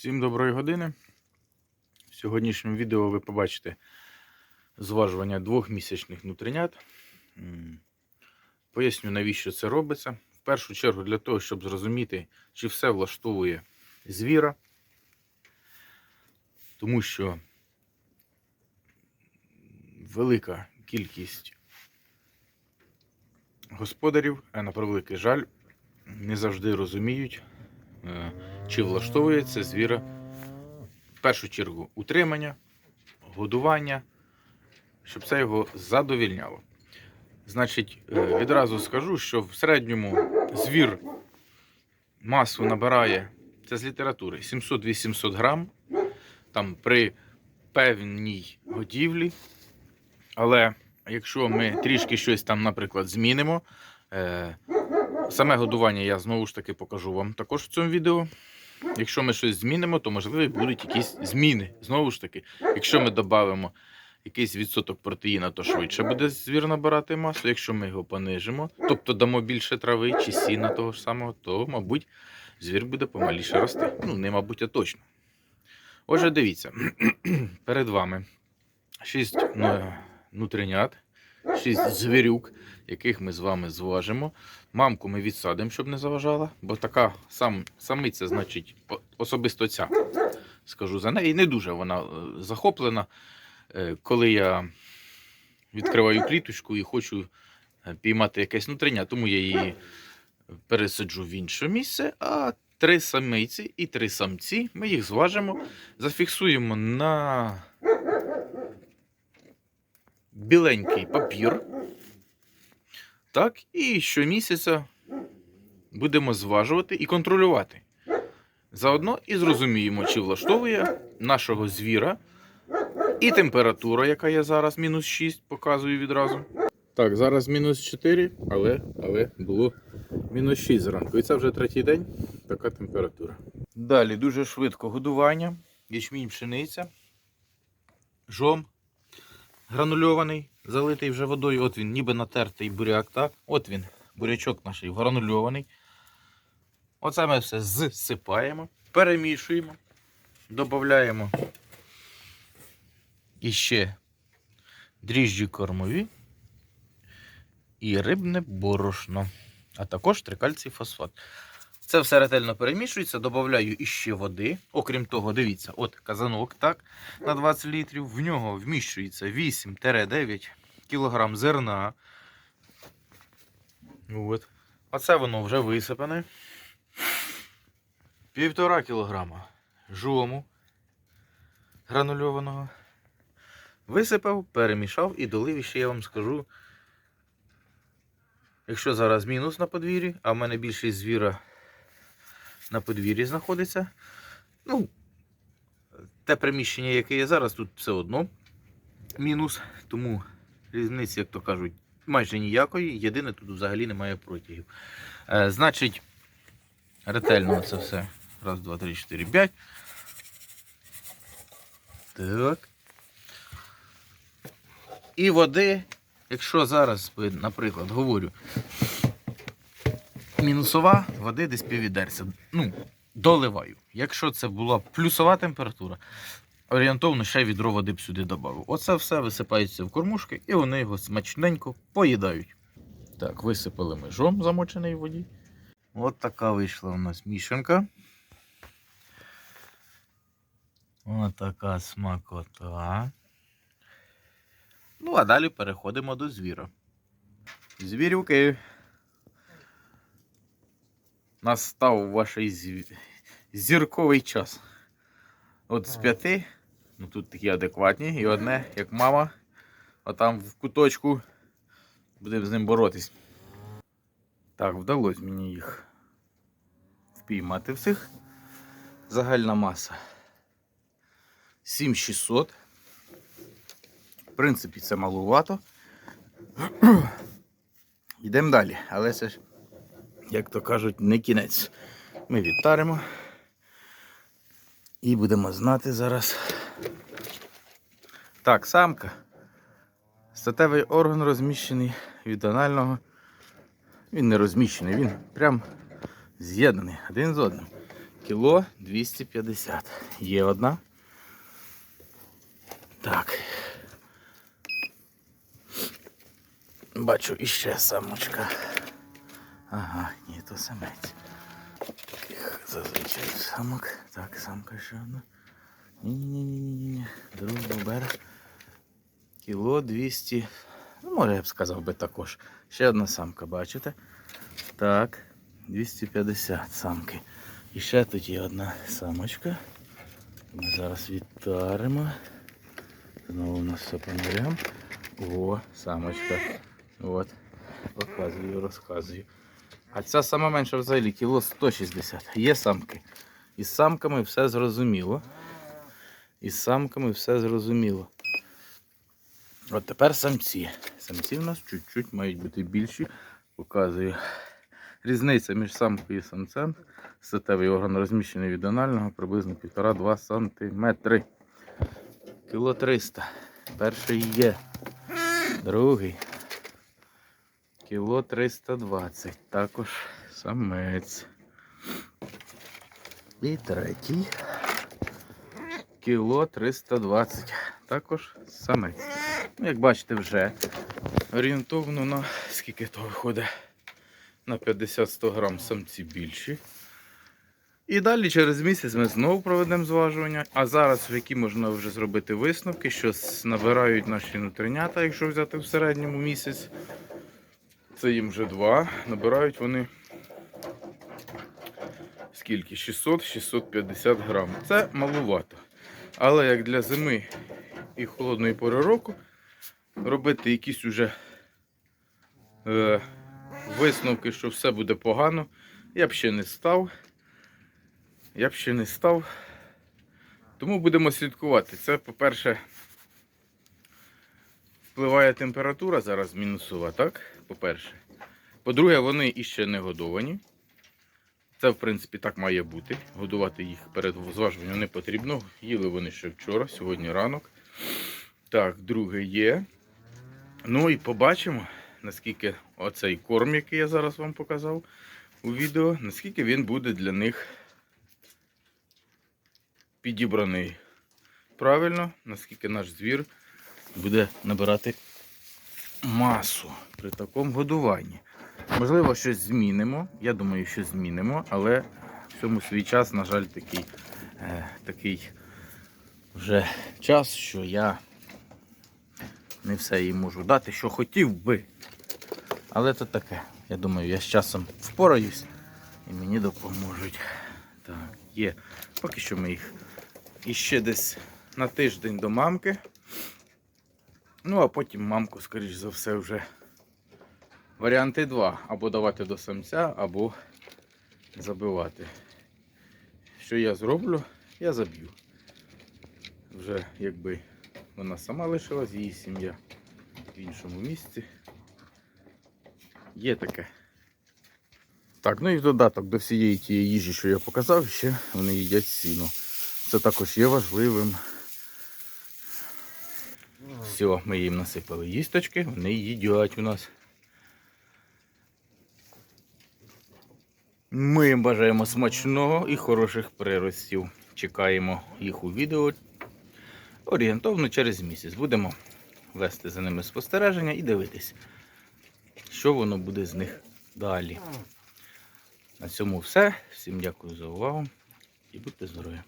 Всім доброї години. В сьогоднішньому відео ви побачите зважування двохмісячних нутринят. М, Поясню, навіщо це робиться. В першу чергу для того, щоб зрозуміти, чи все влаштовує звіра. Тому що велика кількість господарів, а на превеликий жаль, не завжди розуміють, е, чи влаштовує це звіра в першу чергу утримання, годування, щоб це його задовільняло. Значить, е, відразу скажу, що в середньому звір масу набирає, це з літератури, 700-800 грам, там при певній годівлі. Але якщо ми трішки щось там, наприклад, змінимо, е, Саме годування я знову ж таки покажу вам також в цьому відео. Якщо ми щось змінимо, то можливо будуть якісь зміни. Знову ж таки, якщо ми додамо якийсь відсоток протеїна, то швидше буде звір набирати масу. Якщо ми його понижимо, тобто дамо більше трави чи сіна того ж самого, то, мабуть, звір буде помаліше рости. Ну, не мабуть, а точно. Отже, дивіться, перед вами 6 нутринят, 6 звірюк, яких ми з вами зважимо. Мамку ми відсадимо, щоб не заважала, бо така сам, самиця, значить, особисто ця, скажу за неї, не дуже вона е, захоплена. Е, Коли я відкриваю кліточку і хочу е, піймати якесь нутриня, тому я її пересаджу в інше місце, а три самиці і три самці, ми їх зважимо, зафіксуємо на біленький папір. Так, і щомісяця будемо зважувати і контролювати. Заодно і зрозуміємо, чи влаштовує нашого звіра і температура, яка є зараз, мінус 6, показую відразу. Так, зараз мінус 4, але, але було мінус 6 зранку. І це вже третій день, така температура. Далі дуже швидко годування, ячмінь пшениця, жом гранульований, залитий вже водою. От він, ніби натертий буряк, так? От він, бурячок наш гранульований. Оце ми все зсипаємо, перемішуємо, додаємо іще дріжджі кормові і рибне борошно, а також трикальцій фосфат. Це все ретельно перемішується, додаю іще води. Окрім того, дивіться, от казанок так, на 20 літрів. В нього вміщується 8-9 кг зерна. От. Оце воно вже висипане. Півтора кілограма жому гранульованого. Висипав, перемішав і долив іще я вам скажу. Якщо зараз мінус на подвір'ї, а в мене більшість звіра на подвір'ї знаходиться. Ну, те приміщення, яке є зараз, тут все одно мінус, тому різниці, як то кажуть, майже ніякої. Єдине, тут взагалі немає протягів. Е, значить, ретельно це все. Раз, два, три, чотири, п'ять. Так. І води, якщо зараз, наприклад, говорю, мінусова, води десь піввідерця. Ну, доливаю. Якщо це була плюсова температура, орієнтовно ще відро води б сюди додав. Оце все висипається в кормушки і вони його смачненько поїдають. Так, висипали ми жом замочений в воді. От така вийшла у нас мішанка. Ось така смакота. Ну, а далі переходимо до звіра. Звірюки. Настав ваш зірковий час. От з п'яти, ну тут такі адекватні, і одне, як мама, а там в куточку будемо з ним боротись. Так, вдалося мені їх впіймати всіх. Загальна маса 7600. В принципі, це малувато. Йдемо далі, але це ж, як то кажуть, не кінець. Ми відтаримо. І будемо знати зараз. Так, самка. Статевий орган розміщений від анального. Він не розміщений, він прям з'єднаний один з одним. Кіло 250. Є одна. Так. Бачу іще самочка. Ага, то самець. Таких зазвичай самок. Так, самка ще одна. Ні-ні-ні-ні-ні. Другий бобер. Кіло 200. Ну, може, я б сказав би також. Ще одна самка, бачите? Так, 250 самки. І ще тут є одна самочка. Ми зараз відтаримо. Знову у нас все по нулям. О, самочка. От. Показую, розказую. А ця сама менша взагалі кіло 160. Є самки. Із самками все зрозуміло. Із самками все зрозуміло. От тепер самці. Самці в нас чуть-чуть мають бути більші. Показую. Різниця між самкою і самцем. Статевий орган розміщений від анального приблизно 1,5-2 см. Кіло 300. Перший є. Другий. Кіло 320. Також самець. І третій. Кіло 320. Також самець. Ну, як бачите, вже орієнтовно на скільки то виходить? На 50-100 грам самці більші. І далі через місяць ми знову проведемо зважування. А зараз, в які можна вже зробити висновки, що набирають наші нутринята, якщо взяти в середньому місяць. Це їм вже два. Набирають вони скільки? 600-650 грам. Це малувато. Але як для зими і холодної пори року робити якісь уже е, висновки, що все буде погано, я б ще не став. Я б ще не став. Тому будемо слідкувати. Це, по-перше, впливає температура зараз мінусова, так? По-перше. По-друге, вони іще не годовані. Це, в принципі, так має бути. Годувати їх перед зважуванням не потрібно. Їли вони ще вчора, сьогодні ранок. Так, друге є. Ну і побачимо, наскільки оцей корм, який я зараз вам показав у відео, наскільки він буде для них підібраний правильно, наскільки наш звір буде набирати масу при такому годуванні. Можливо, щось змінимо. Я думаю, що змінимо, але в цьому свій час, на жаль, такий, е, такий вже час, що я не все їй можу дати, що хотів би. Але то таке. Я думаю, я з часом впораюсь і мені допоможуть. Так, є. Поки що ми їх іще десь на тиждень до мамки. Ну, а потім мамку, скоріш за все, вже варіанти два. Або давати до самця, або забивати. Що я зроблю? Я заб'ю. Вже якби вона сама лишилась, її сім'я в іншому місці. Є таке. Так, ну і в додаток до всієї тієї їжі, що я показав, ще вони їдять сіно. Це також є важливим. Все, ми їм насипали їсточки, вони їдять у нас. Ми їм бажаємо смачного і хороших приростів. Чекаємо їх у відео орієнтовно через місяць. Будемо вести за ними спостереження і дивитись, що воно буде з них далі. На цьому все. Всім дякую за увагу і будьте здорові!